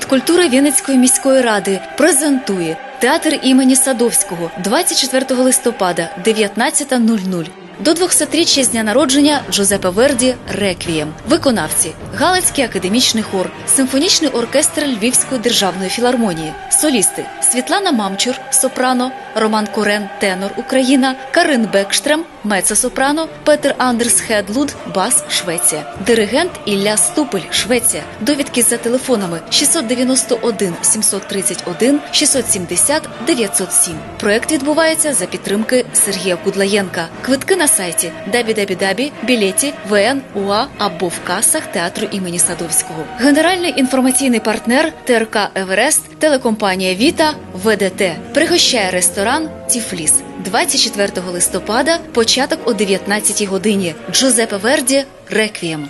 культури Вінницької міської ради презентує театр імені Садовського 24 листопада 19.00. До 200-річчя з дня народження Джозепе Верді Реквієм. Виконавці Галицький академічний хор, симфонічний оркестр Львівської державної філармонії, солісти Світлана Мамчур, сопрано, Роман Корен, тенор Україна, Карин Бекштрем, мецо-сопрано, Петер Андерс Хедлуд, бас Швеція, диригент Ілля Ступель, Швеція. Довідки за телефонами 691 731 670 907. Проект відбувається за підтримки Сергія Кудлаєнка. Квитки на сайті ВН.УА або в касах театру імені Садовського. Генеральний інформаційний партнер ТРК Еверест, телекомпанія Віта, ВДТ. Пригощає ресторан Тіфліс. 24 листопада, початок о 19 годині. Джузеппе Верді Реквієм.